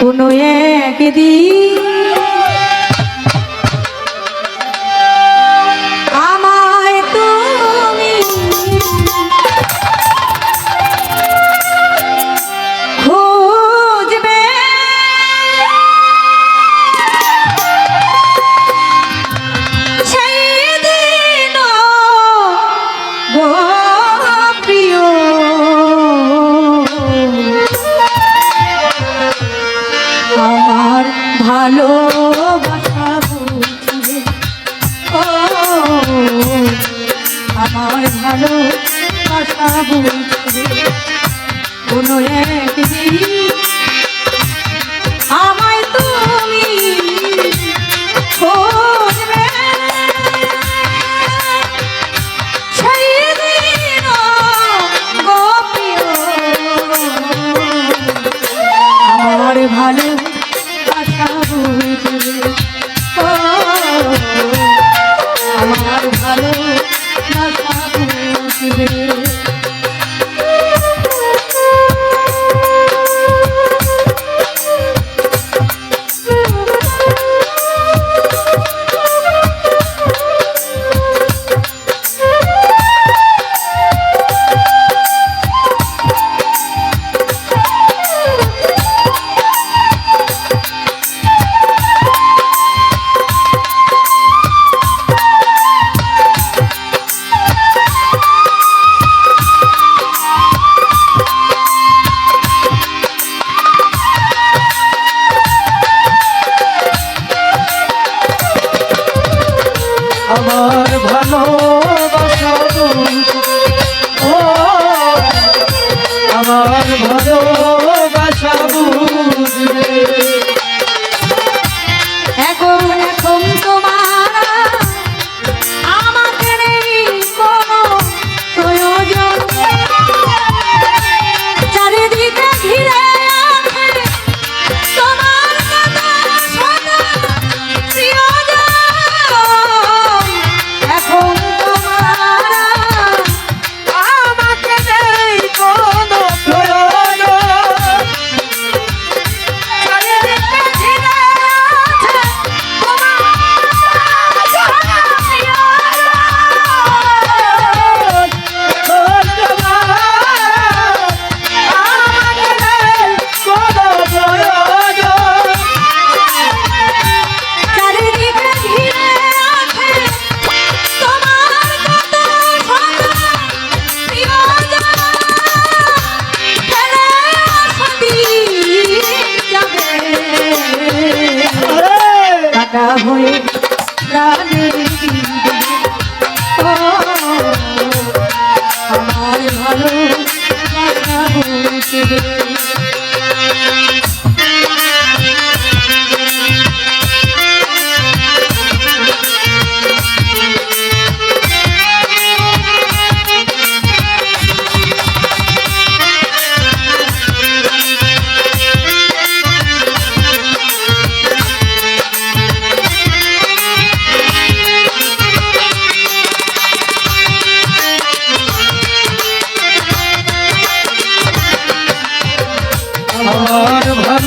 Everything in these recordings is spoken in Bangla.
কোনো একদিন আর ভালো বুঝবে। আমার ভালো বুঝবে। কোনো একদিন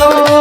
Oh.